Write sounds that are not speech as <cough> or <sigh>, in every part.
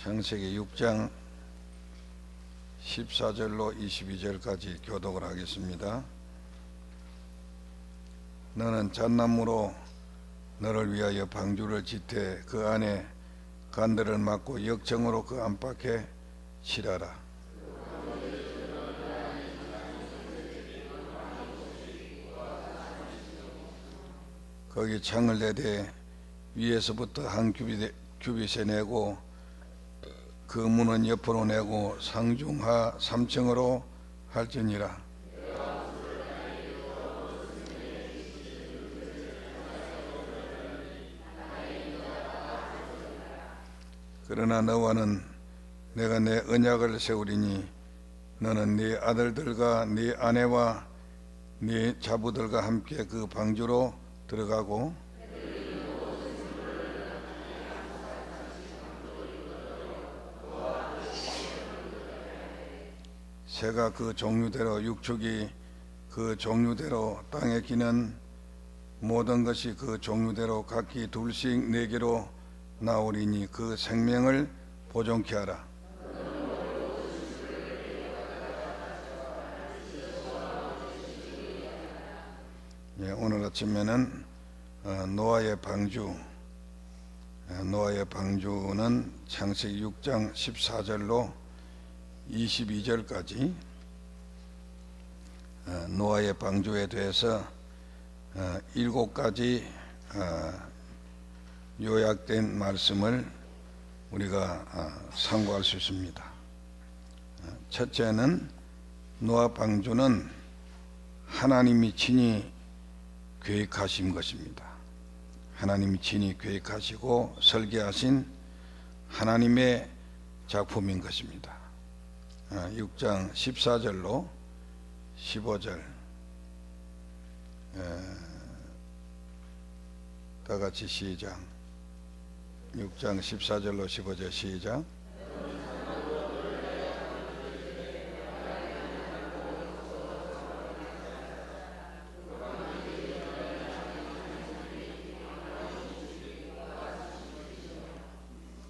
창세기 6장 14절로 22절까지 교독을 하겠습니다. 너는 잣나무로 너를 위하여 방주를 짓되 그 안에 간들을 막고 역정으로 그 안팎에 칠하라. 거기 창을 내되 위에서부터 한 규빗에 내고 그 문은 옆으로 내고 상중하 3층으로 할지니라. 그러나 너와는 내가 내 언약을 세우리니 너는 네 아들들과 네 아내와 네 자부들과 함께 그 방주로 들어가고 새가 그 종류대로 육축이 그 종류대로 땅에 기는 모든 것이 그 종류대로 각기 둘씩 네 개로 나오리니 그 생명을 보존케 하라. 예, 오늘 아침에는 어, 노아의 방주, 어, 노아의 방주는 창세기 6장 14절로 22절까지 어, 노아의 방주에 대해서 어, 일곱 가지 어, 요약된 말씀을 우리가 어, 참고할 수 있습니다. 어, 첫째는 노아 방주는 하나님이 친히 계획하신 것입니다. 하나님이 친히 계획하시고 설계하신 하나님의 작품인 것입니다. 6장 14절로 15절. 다 같이 시작. 6장 14절로 15절 시작.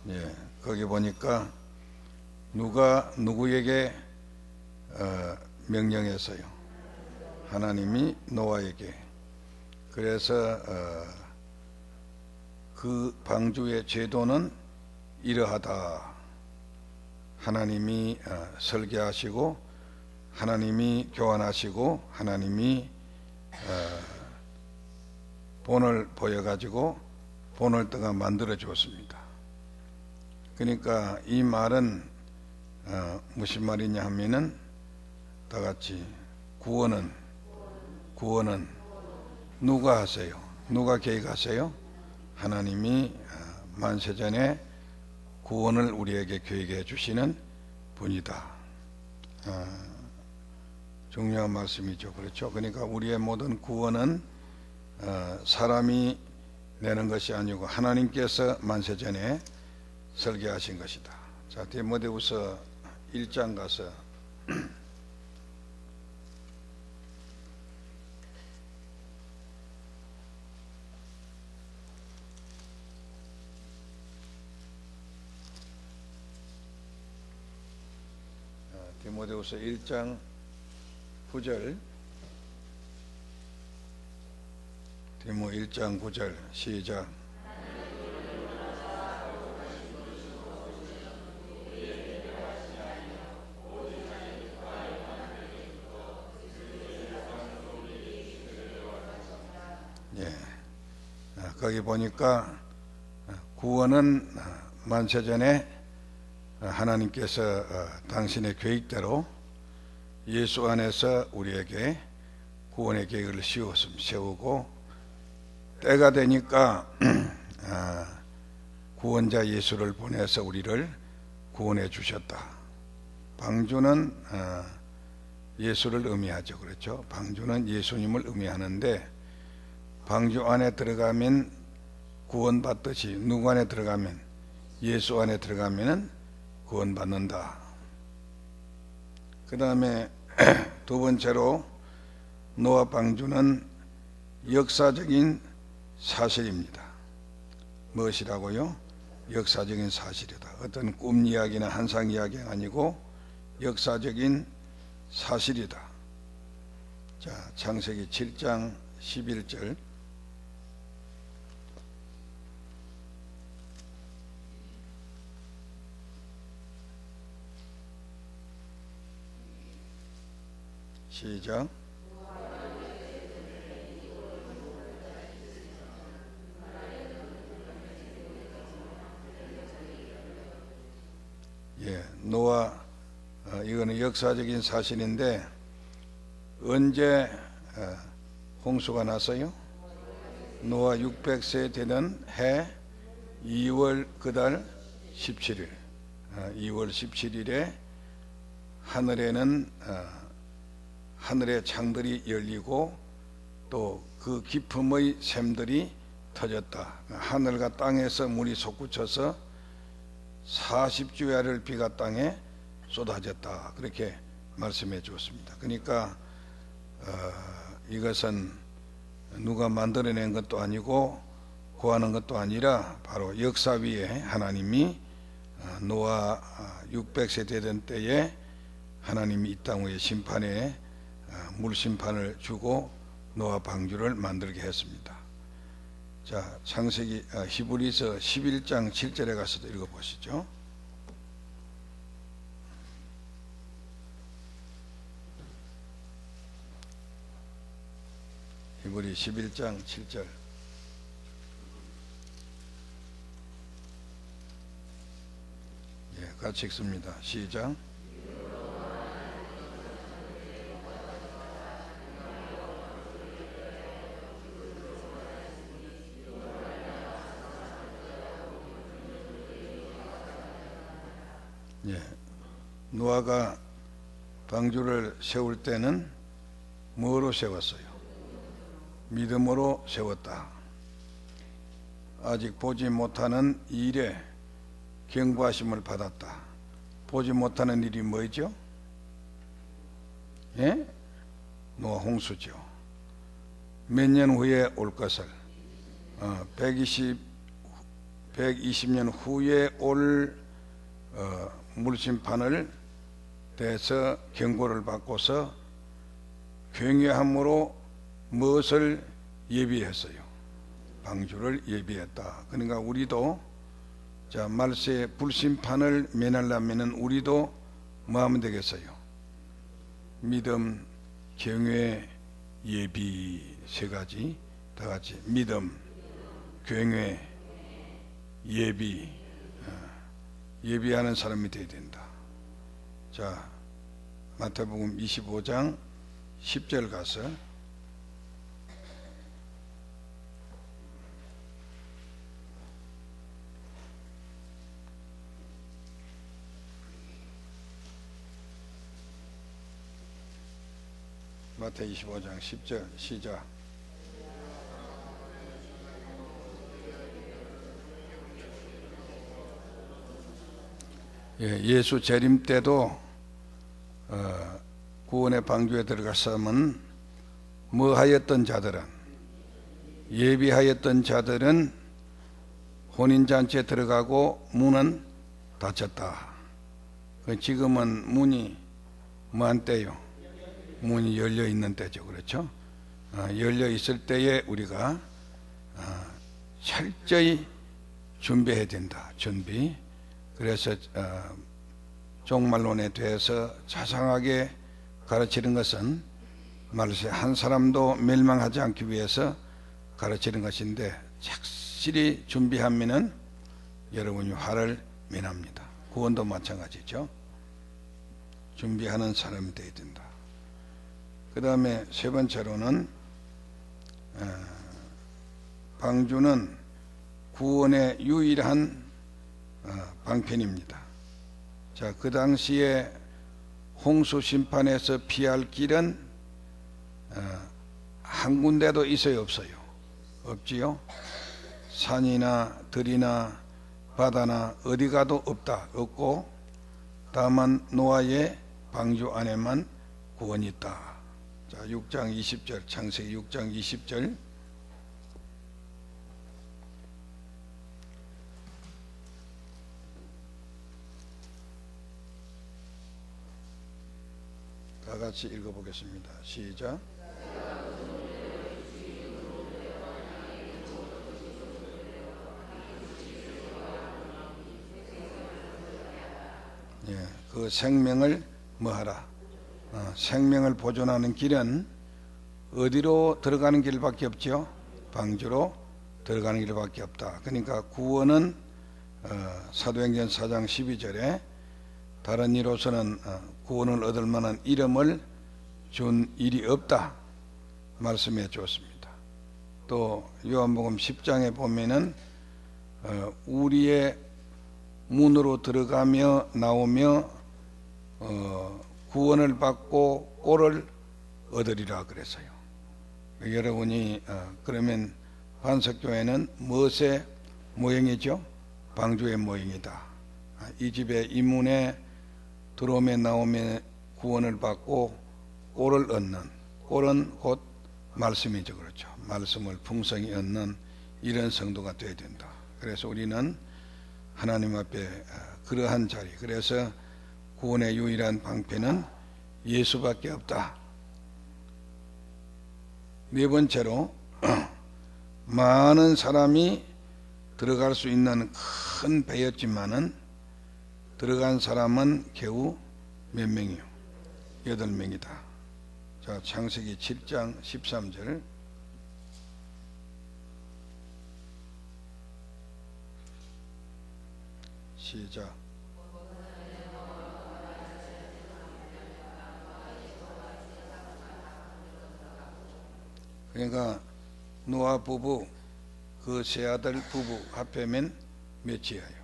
예, 거기 보니까 누가 누구에게 어, 명령했어요? 하나님이 노아에게. 그래서 어, 그 방주의 제도는 이러하다. 하나님이 어, 설계하시고 하나님이 교환하시고 하나님이 어, 본을 보여가지고 본을 떠가 만들어 주었습니다. 그러니까 이 말은 어, 무슨 말이냐 하면은 다 같이 구원은 구원은 누가 하세요? 누가 계획하세요? 하나님이 어, 만세 전에 구원을 우리에게 계획해 주시는 분이다. 어, 중요한 말씀이죠. 그렇죠? 그러니까 우리의 모든 구원은 어, 사람이 내는 것이 아니고 하나님께서 만세 전에 설계하신 것이다. 자, 디모데후서 1장 가서. 자, 디모데후서 1장 9절. 디모 1장 9절. 시작 예. 아, 거기 보니까 구원은 만세전에 하나님께서 어, 당신의 계획대로 예수 안에서 우리에게 구원의 계획을 세우고 때가 되니까 <clears throat> 아, 구원자 예수를 보내서 우리를 구원해 주셨다. 방주는 어, 예수를 의미하죠, 그렇죠? 방주는 예수님을 의미하는데 방주 안에 들어가면 구원받듯이 누구 안에 들어가면 예수 안에 들어가면은 구원받는다. 그 다음에 <clears throat> 두 번째로 노아 방주는 역사적인 사실입니다. 무엇이라고요? 역사적인 사실이다. 어떤 꿈 이야기나 한상 이야기가 아니고 역사적인 사실이다. 자, 창세기 7장 11절. 시작. 예, 노아 어, 이거는 역사적인 사실인데 언제 어, 홍수가 났어요? 노아 600세 되는 해 2월 그달 17일, 어, 2월 17일에 하늘에는 어, 하늘의 창들이 열리고 또그 기품의 샘들이 터졌다. 하늘과 땅에서 물이 솟구쳐서 40주야를 비가 땅에 쏟아졌다. 그렇게 말씀해 주었습니다. 그러니까 어, 이것은 누가 만들어낸 것도 아니고 구하는 것도 아니라 바로 역사 위에 하나님이 어, 노아 600세 되던 때에 하나님이 이땅 위에 심판에 어, 물 심판을 주고 노아 방주를 만들게 했습니다. 자, 창세기 아, 히브리서 11장 7절에 가서도 읽어 보시죠. 히브리 11장 7절. 예, 같이 읽습니다. 시작. 예, 노아가 방주를 세울 때는 뭐로 세웠어요? 믿음으로 세웠다. 아직 보지 못하는 일에 경고하심을 받았다. 보지 못하는 일이 뭐죠? 예? 노아 홍수죠. 몇 년 후에 올 것을 어, 120 120년 후에 올 어, 물심판을 대해서 경고를 받고서 경외함으로 무엇을 예비했어요? 방주를 예비했다. 그러니까 우리도 자 말세 불심판을 면하려면은 우리도 뭐 하면 되겠어요? 믿음, 경외, 예비 세 가지 다 같이 믿음, 경외, 예비 예비하는 사람이 되어야 된다. 자, 마태복음 25장 10절 가서 마태 25장 10절 시작. 예, 예수 재림 때도 어, 구원의 방주에 들어갔으면 뭐 하였던 자들은 예비하였던 자들은 혼인 잔치에 들어가고 문은 닫혔다. 그 지금은 문이 뭐한 때요? 문이 열려 있는 때죠, 그렇죠? 어, 열려 있을 때에 우리가 어, 철저히 준비해야 된다. 준비. 그래서 어, 종말론에 대해서 자상하게 가르치는 것은 말세 한 사람도 멸망하지 않기 위해서 가르치는 것인데 착실히 준비하면은 여러분이 화를 면합니다. 구원도 마찬가지죠. 준비하는 사람이 되어야 된다. 그 다음에 세 번째로는 어, 방주는 구원의 유일한 어, 방편입니다. 자, 그 당시에 홍수 심판에서 피할 길은 어, 한 군데도 있어요, 없어요? 없지요? 산이나 들이나 바다나 어디 가도 없다, 없고 다만 노아의 방주 안에만 구원이 있다. 자, 6장 20절, 창세기 6장 20절. 다 같이 읽어보겠습니다. 시작. 예, 그 생명을 뭐하라? 어, 생명을 보존하는 길은 어디로 들어가는 길밖에 없죠? 방주로 들어가는 길밖에 없다. 그러니까 구원은 어, 사도행전 4장 12절에 다른 이로서는 어, 구원을 얻을 만한 이름을 준 일이 없다 말씀해 주었습니다. 또 요한복음 10장에 보면은 어, 우리의 문으로 들어가며 나오며 어, 구원을 받고 꼴을 얻으리라 그랬어요. 여러분이 어, 그러면 반석교회는 무엇의 모형이죠? 방주의 모형이다. 아, 이 집의 이문에 들어오며 나오며 구원을 받고 꼴을 얻는 꼴은 곧 말씀이죠. 그렇죠. 말씀을 풍성히 얻는 이런 성도가 되어야 된다. 그래서 우리는 하나님 앞에 아, 그러한 자리 그래서 구원의 유일한 방패는 예수밖에 없다. 네 번째로 <clears throat> 많은 사람이 들어갈 수 있는 큰 배였지만은 들어간 사람은 겨우 몇 명이요? 여덟 명이다. 자, 창세기 7장 13절. 시작. 그러니까 노아 부부 그 세 아들 부부 합하면 몇이에요?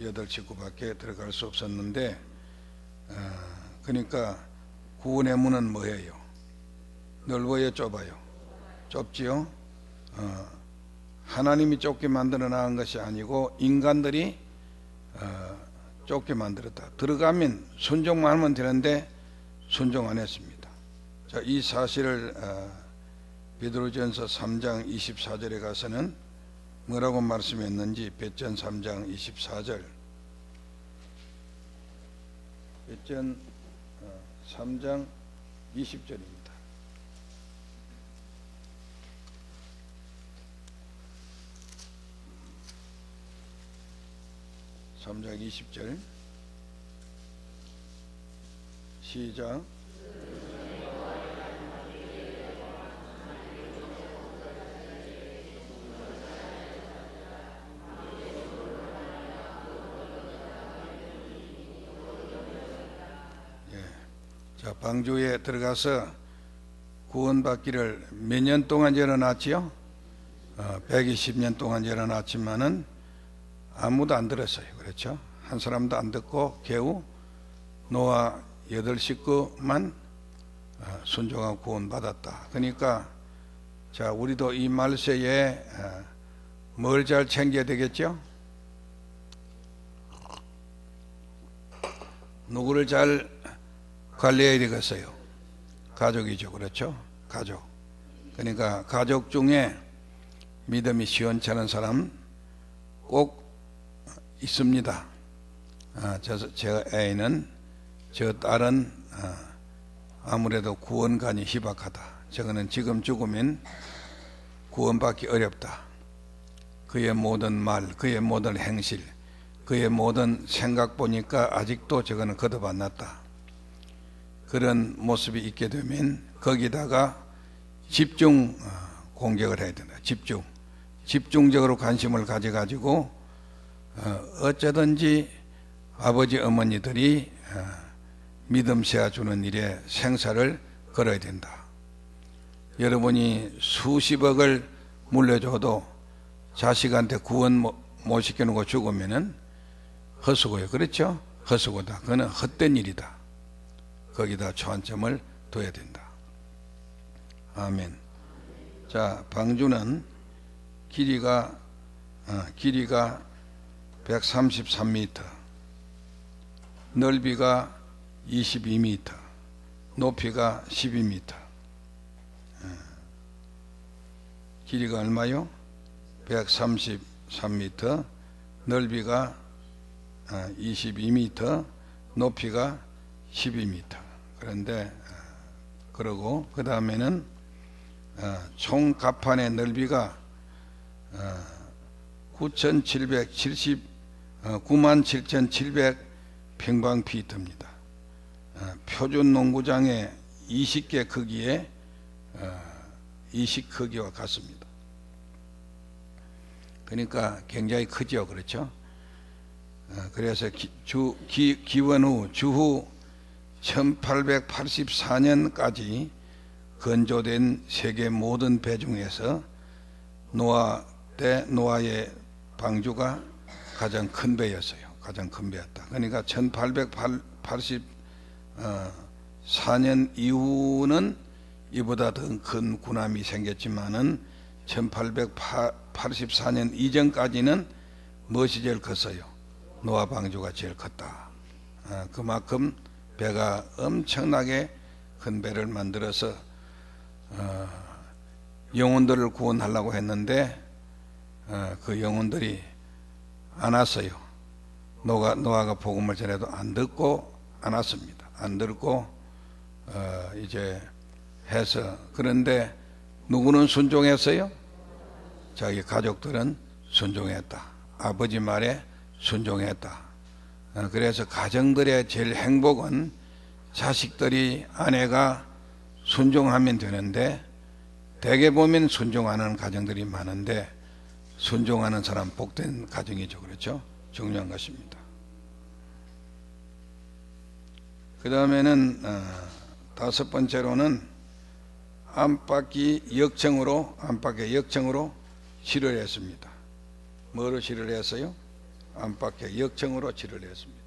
여덟 식구밖에 들어갈 수 없었는데 어, 그러니까 구원의 문은 뭐예요? 넓어요, 좁아요? 좁지요. 어, 하나님이 좁게 만들어 나간 것이 아니고 인간들이 어, 좁게 만들었다. 들어가면 순종만 하면 되는데 순종 안 했습니다. 자, 이 사실을 어, 베드로전서 3장 24절에 가서는 뭐라고 말씀했는지 배전 3장 24절. 배전 3장 20절입니다. 삼장 20절. 시작 자, 방주에 들어가서 구원받기를 몇 년 동안 열어놨지요? 어, 120년 동안 열어놨지만은 아무도 안 들었어요. 그렇죠? 한 사람도 안 듣고 겨우 노아 여덟 식구만 어, 순종하고 구원받았다. 그러니까 자, 우리도 이 말세에 어, 뭘잘 챙겨야 되겠죠? 누구를 잘 관리해야 되겠어요. 가족이죠. 그렇죠? 가족. 그러니까 가족 중에 믿음이 시원찮은 사람 꼭 있습니다. 아, 저, 제 애는, 저 딸은 아, 아무래도 구원관이 희박하다. 저거는 지금 죽으면 구원받기 어렵다. 그의 모든 말, 그의 모든 행실, 그의 모든 생각 보니까 아직도 저거는 거듭 안 났다. 그런 모습이 있게 되면 거기다가 집중 어, 공격을 해야 된다. 집중. 집중적으로 관심을 가져가지고 어, 어쩌든지 아버지 어머니들이 어, 믿음 세워주는 일에 생사를 걸어야 된다. 여러분이 수십억을 물려줘도 자식한테 구원 못 시켜놓고 죽으면은 헛수고요. 그렇죠? 헛수고다. 그거는 헛된 일이다. 거기다 초점을 둬야 된다. 아멘. 자, 방주는 길이가 어, 길이가 133m, 넓이가 22m, 높이가 12m. 어, 길이가 얼마요? 133m, 넓이가 22m, 높이가 12m. 그런데 어, 그러고 그 다음에는 어, 총 갑판의 넓이가 어, 9,770 어, 97,700 평방 피트입니다. 어, 표준 농구장의 20개 크기의 어, 20 크기와 같습니다. 그러니까 굉장히 크죠, 그렇죠? 어, 그래서 기, 주, 기, 기원 후 주후 1884년까지 건조된 세계 모든 배 중에서 노아 때 노아의 방주가 가장 큰 배였어요. 가장 큰 배였다. 그러니까 1884년 이후는 이보다 더 큰 군함이 생겼지만은 1884년 이전까지는 무엇이 제일 컸어요? 노아 방주가 제일 컸다. 아, 그만큼 배가 엄청나게 큰 배를 만들어서 어, 영혼들을 구원하려고 했는데 어, 그 영혼들이 안 왔어요. 노가, 노아가 복음을 전해도 안 듣고 안 왔습니다. 안 듣고 어, 이제 해서 그런데 누구는 순종했어요? 자기 가족들은 순종했다. 아버지 말에 순종했다. 어, 그래서 가정들의 제일 행복은 자식들이 아내가 순종하면 되는데 대개 보면 순종하는 가정들이 많은데 순종하는 사람 복된 가정이죠. 그렇죠? 중요한 것입니다. 그 다음에는 어, 다섯 번째로는 안팎이 역청으로 안팎의 역청으로 치료를 했습니다. 뭐로 치료를 했어요? 안팎의 역청으로 치료를 했습니다.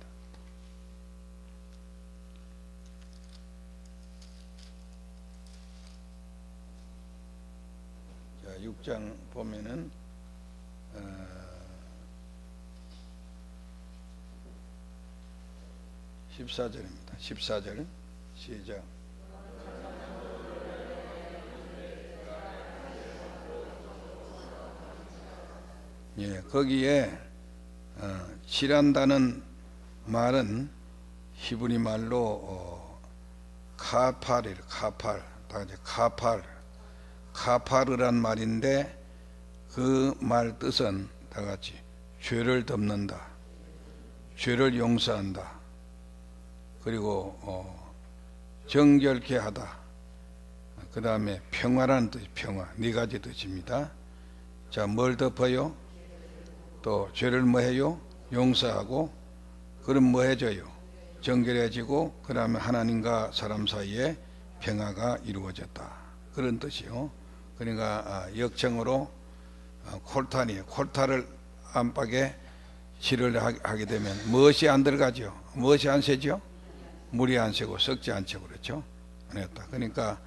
자, 6장 보면은 어, 14절입니다. 14절 시작. 예, 거기에 어, 칠한다는 말은 히브리 말로 어, 카팔이래 카팔 다 같이 카팔 카파르란 말인데 그 말 뜻은 다 같이 죄를 덮는다 죄를 용서한다 그리고 어, 정결케 하다. 그 다음에 평화라는 뜻 평화. 네 가지 뜻입니다. 자 뭘 덮어요 또 죄를 뭐 해요? 용서하고 그럼 뭐 해줘요? 정결해지고 그 다음에 하나님과 사람 사이에 평화가 이루어졌다 그런 뜻이요 그러니까 아, 역청으로 아, 콜탄이에요 콜타를 안팎에 하- 하게 되면 무엇이 안 들어가죠? 무엇이 안 새죠? 물이 안 새고 썩지 않죠 그렇죠? 그랬다 그러니까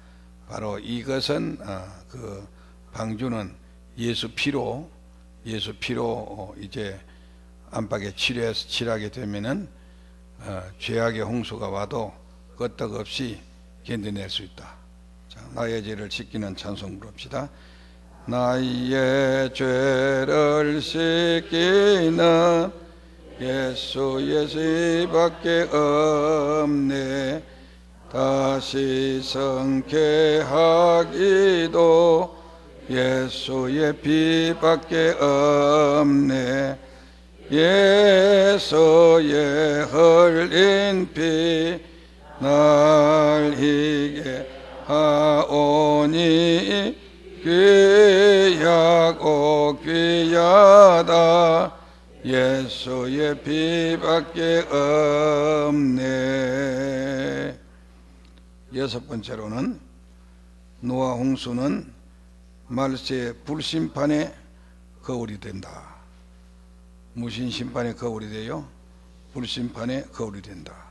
바로 이것은 아, 그 방주는 예수 피로 예수 피로 어, 이제 안팎에 칠해서 칠하게 되면은 어, 죄악의 홍수가 와도 끄떡없이 견뎌낼 수 있다. 자, 나의 죄를 씻기는 찬송 부릅시다. 나의 죄를 씻기는 예수 예수밖에 없네. 다시 성케하기도 예수의 피밖에 없네. 예수의 흘린 피 날 희게 하오니 귀하고 귀하다 예수의 피밖에 없네 여섯 번째로는 노아 홍수는 말세의 불심판의 거울이 된다 무신 심판의 거울이 돼요? 불심판의 거울이 된다.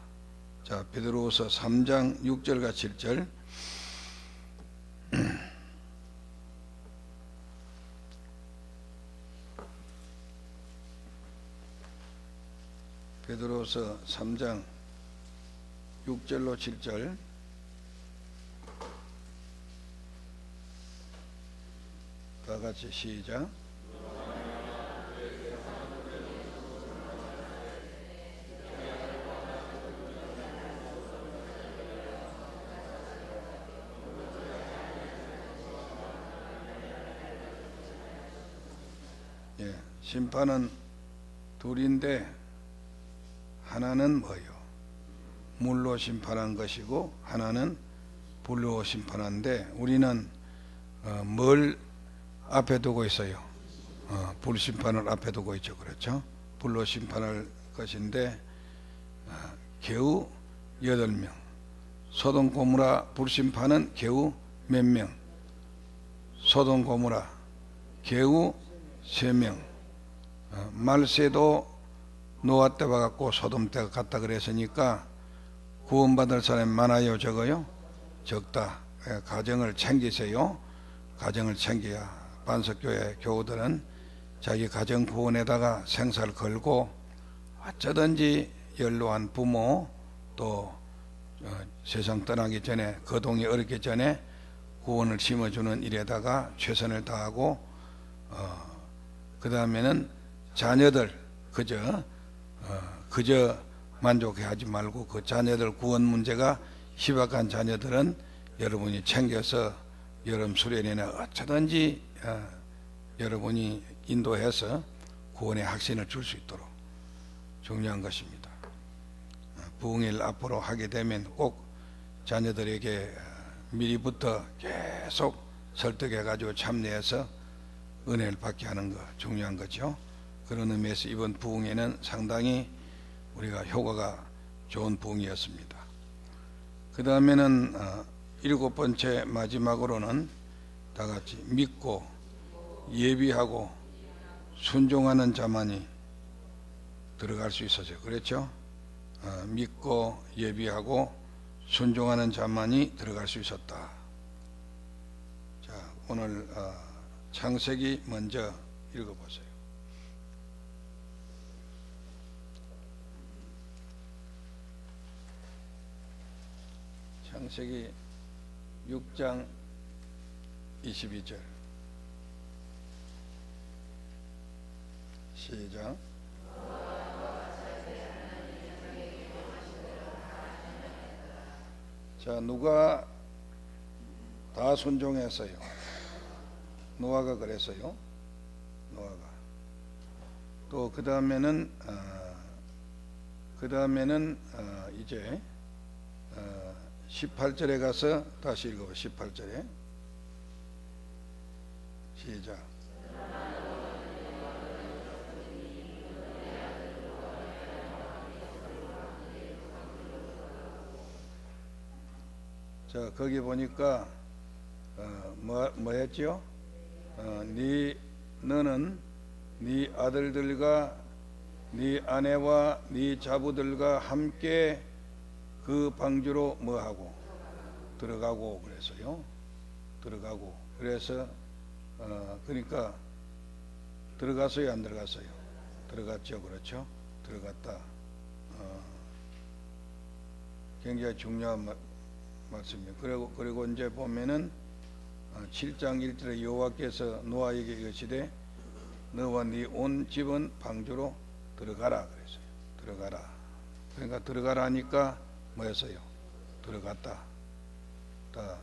자, 베드로후서 3장 6절과 7절. 베드로후서 3장 6절로 7절. 다 같이 시작. 예, 심판은 둘인데 하나는 뭐요? 물로 심판한 것이고 하나는 불로 심판한데 우리는 어, 뭘 앞에 두고 있어요? 어, 불 심판을 앞에 두고 있죠, 그렇죠? 불로 심판할 것인데 어, 겨우 여덟 명. 소돔 고무라 불 심판은 겨우 몇 명? 소돔 고무라 겨우 세 명. 어, 말세도 노아 때 와갖고 소돔 때가 갔다 그랬으니까 구원받을 사람이 많아요, 적어요? 적다. 예, 가정을 챙기세요. 가정을 챙겨야 반석교회 교우들은 자기 가정 구원에다가 생사를 걸고 어쩌든지 연로한 부모 또 어, 세상 떠나기 전에 거동이 어렵기 전에 구원을 심어주는 일에다가 최선을 다하고 어, 그 다음에는 자녀들 그저 어, 그저 만족해하지 말고 그 자녀들 구원 문제가 희박한 자녀들은 여러분이 챙겨서 여름 수련회나 어쩌든지 어, 여러분이 인도해서 구원의 확신을 줄 수 있도록 중요한 것입니다. 어, 부흥일 앞으로 하게 되면 꼭 자녀들에게 어, 미리부터 계속 설득해 가지고 참여해서 은혜를 받게 하는 거 중요한 거죠. 그런 의미에서 이번 부흥회는 상당히 우리가 효과가 좋은 부흥이었습니다. 그 다음에는 어, 일곱 번째 마지막으로는 다 같이 믿고 예비하고 순종하는 자만이 들어갈 수 있어서 그렇죠? 어, 믿고 예비하고 순종하는 자만이 들어갈 수 있었다. 자, 오늘 어, 창세기 먼저 읽어보세요. 창세기 6장 22절. 시작. 자 누가 다 순종했어요? 노아가 그랬어요? 노아가. 또 그 다음에는 어, 그 다음에는 어, 이제 어, 18절에 가서 다시 읽어봐. 18절에 시작 자 거기 보니까 어, 뭐, 뭐 했죠? 어, 네 너는 네 아들들과 네 아내와 네 자부들과 함께 그 방주로 뭐 하고 들어가고 그래서요. 들어가고 그래서 어 그러니까 들어갔어요 안 들어갔어요? 들어갔죠 그렇죠? 들어갔다. 어 굉장히 중요한 말, 말씀이에요. 그리고 그리고 이제 보면은 어, 7장 1절에 여호와께서 노아에게 이르시되 너와 네 온 집은 방주로 들어가라 그랬어요. 들어가라. 그러니까 들어가라 하니까 뭐였어요? 들어갔다. 다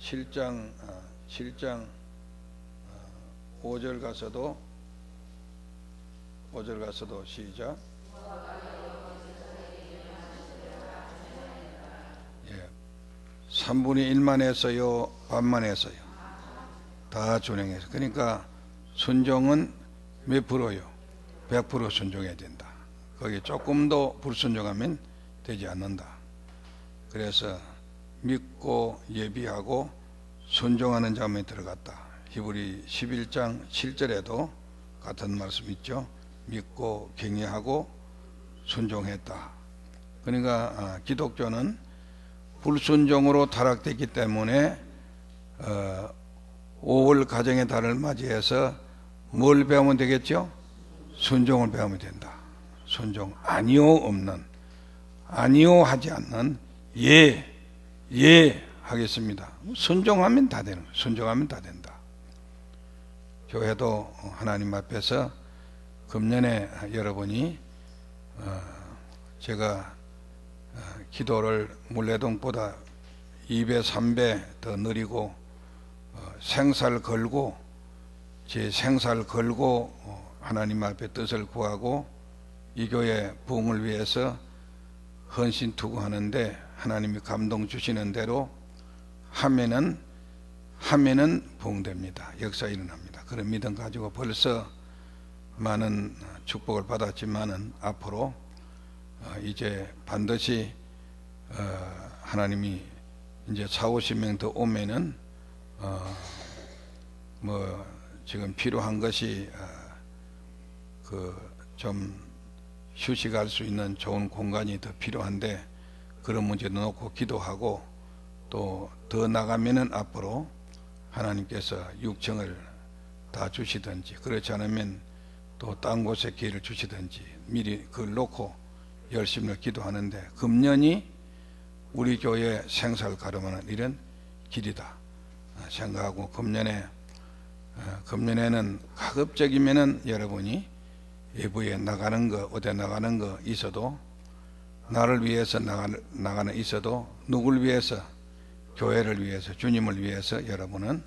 7장 어, 7장 어, 5절 가서도 5절 가서도 시작. 예. 3분의 1만 했어요, 반만 했어요. 다 준행해서. 그러니까 순종은 몇 프로요? 100% 순종해야 된다. 거기 조금도 불순종하면 되지 않는다. 그래서 믿고 예비하고 순종하는 자만이 들어갔다. 히브리 11장 7절에도 같은 말씀 있죠. 믿고 경외하고 순종했다. 그러니까 아, 기독교는 불순종으로 타락됐기 때문에 어, 5월 가정의 달을 맞이해서 뭘 배우면 되겠죠? 순종을 배우면 된다. 순종 아니요 없는 아니요 하지 않는 예, 예 하겠습니다. 순종하면 다 되는. 순종하면 다 된다. 교회도 하나님 앞에서 금년에 여러분이 어, 제가 어, 기도를 물레동보다 2배, 3배 더 느리고 어, 생살 걸고 제 생살 걸고 하나님 앞에 뜻을 구하고 이 교회 부흥을 위해서 헌신 투구하는데 하나님이 감동 주시는 대로 하면은 하면은 부흥됩니다. 역사 일어납니다. 그런 믿음 가지고 벌써 많은 축복을 받았지만은 앞으로 어, 이제 반드시 어, 하나님이 이제 4, 50명 더 오면은 어, 뭐 지금 필요한 것이 그 좀 휴식할 수 있는 좋은 공간이 더 필요한데 그런 문제도 놓고 기도하고 또 더 나가면은 앞으로 하나님께서 육청을 다 주시든지 그렇지 않으면 또 딴 곳에 기회를 주시든지 미리 그걸 놓고 열심히 기도하는데 금년이 우리 교회 생사를 가름하는 이런 길이다. 생각하고 금년에 어, 금년에는 가급적이면은 여러분이 외부에 나가는 거 어디 나가는 거 있어도 나를 위해서 나가는 나가는 있어도 누굴 위해서 교회를 위해서 주님을 위해서 여러분은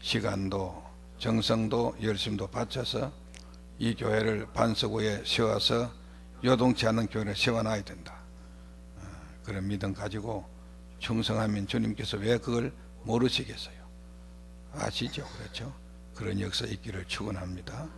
시간도 정성도 열심도 바쳐서 이 교회를 반석 위에 세워서 요동치 않는 교회를 세워놔야 된다. 어, 그런 믿음 가지고 충성하면 주님께서 왜 그걸 모르시겠어요? 아시죠? 그렇죠? 그런 역사 있기를 축원합니다.